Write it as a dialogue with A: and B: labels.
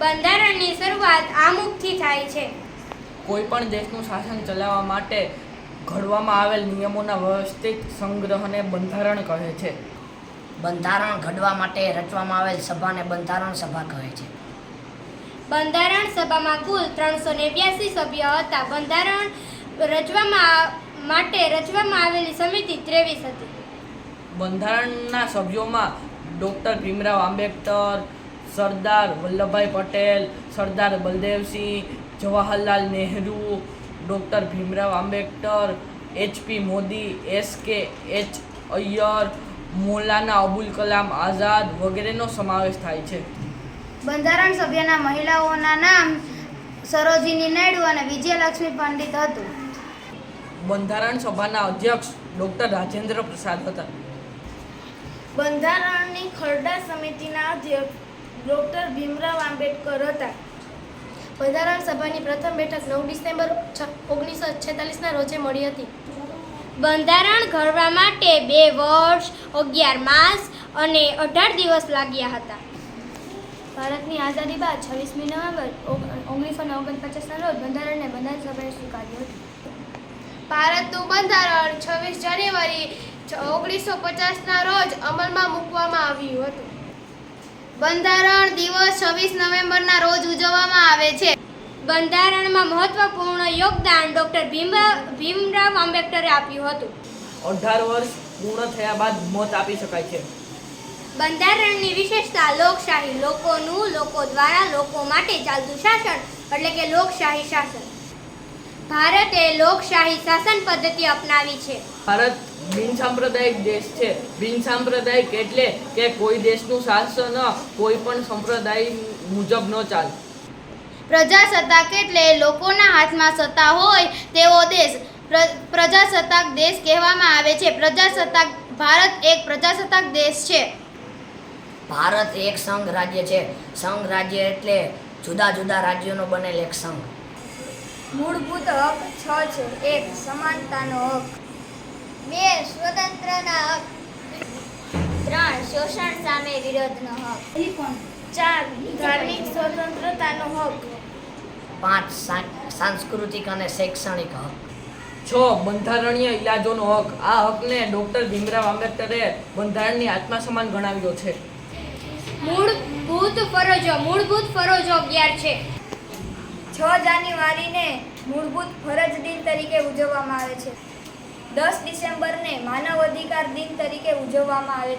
A: બંધારણની શરૂઆત આમુખથી થાય છે.
B: કોઈ પણ દેશનું શાસન ચલાવવા માટે ઘડવામાં આવેલ નિયમોના વ્યવસ્થિત સંગ્રહને બંધારણ કહે છે.
C: બંધારણ ઘડવા માટે રચવામાં આવેલ સભાને બંધારણ સભા કહે છે.
A: બંધારણ સભામાં કુલ ત્રણસો નેવ્યાસી સભ્ય હતા. બંધારણ રચવામાં માટે રચવામાં આવેલી સમિતિ ત્રેવીસ હતી.
B: બંધારણના સભ્યોમાં doctor Bhimrao Ambedkar Sardar Vallabhbhai Patel Sardar Baldev Singh Jawaharlal Nehru doctor Bhimrao Ambedkar H P Modi S K H Iyer Maulana Abul Kalam Azad વગેરેનો સમાવેશ થાય છે.
D: બંધારણ સભ્યના મહિલાઓના નામ સરોજિની નાયડુ અને વિજયલક્ષ્મી પંડિત હતું.
B: બંધારણ સભાના અધ્યક્ષ ડૉક્ટર રાજેન્દ્ર પ્રસાદ હતા.
E: બંધારણની ખરડા સમિતિના અધ્યક્ષ ડૉક્ટર ભીમરાવ આંબેડકર હતા.
D: બંધારણ સભાની પ્રથમ બેઠક નવ ડિસેમ્બર ઓગણીસો છેતાલીસના રોજે મળી હતી.
A: બંધારણ ઘડવા માટે બે વર્ષ અગિયાર માસ અને અઢાર દિવસ લાગ્યા હતા.
D: ભારતની આઝાદી બાદ છવ્વીસમી નવેમ્બર ઓગણીસો ને ઓગણપચાસના રોજ બંધારણને બંધારણ સભાએ સ્વીકાર્યું હતું. ભારતનું બંધારણ છવ્વીસ જાન્યુઆરી ઓગણીસો પચાસના રોજ અમલમાં મૂકવામાં આવ્યું હતું. બંધારણ દિવસ છવ્વીસ નવેમ્બરના રોજ ઉજવવામાં આવે છે.
A: બંધારણમાં મહત્વપૂર્ણ યોગદાન ડૉક્ટર ભીમ ભીમરાવ આંબેડકરે આપ્યું હતું.
B: અઢાર વર્ષ પૂર્ણ થયા બાદ મત આપી શકાય છે.
A: બંધારણની વિશેષતા લોકશાહી લોકોનું લોકો દ્વારા લોકો માટે ચાલતું શાસન એટલે કે લોકશાહી શાસન. ભારતે લોકશાહી શાસન પદ્ધતિ અપનાવી છે.
B: ભારત બિનસાંપ્રદાયિક દેશ છે. બિનસાંપ્રદાયિક એટલે કે કોઈ દેશનું શાસન કોઈ પણ સંપ્રદાય મુજબ ન ચાલે.
D: પ્રજાસત્તાક એટલે લોકોના હાથમાં સત્તા હોય તેવો દેશ. પ્ર- પ્રજાસત્તાક દેશ કહેવામાં આવે છે. પ્રજાસત્તાક ભારત એક પ્રજાસત્તાક દેશ છે.
C: ભારત એક સંઘ રાજ્ય છે. સંઘ રાજ્ય એટલે જુદા જુદા રાજ્યોનો બનેલ એક સંઘ.
E: મૂળભૂત હક છ છે. એક સમાનતાનો હક.
A: શોષણ સામે વિરોધનો હક.
E: ચાર ધાર્મિક સ્વતંત્રતાનો હક.
C: પાંચ સાંસ્કૃતિક અને શૈક્ષણિક હક.
B: છ બંધારણીય ઇલાજોનો હક. આ હકને ડૉક્ટર ભીમરાવ આંબેડકરે બંધારણની આત્મા સમાન ગણાવ્યો છે.
A: મૂળભૂત ફરજો મૂળભૂત ફરજો અગિયાર છે.
E: છ જાન્યુઆરીને મૂળભૂત ફરજ દિન તરીકે ઉજવવામાં આવે છે. દસ ડિસેમ્બરને માનવ અધિકાર દિન તરીકે ઉજવવામાં આવે છે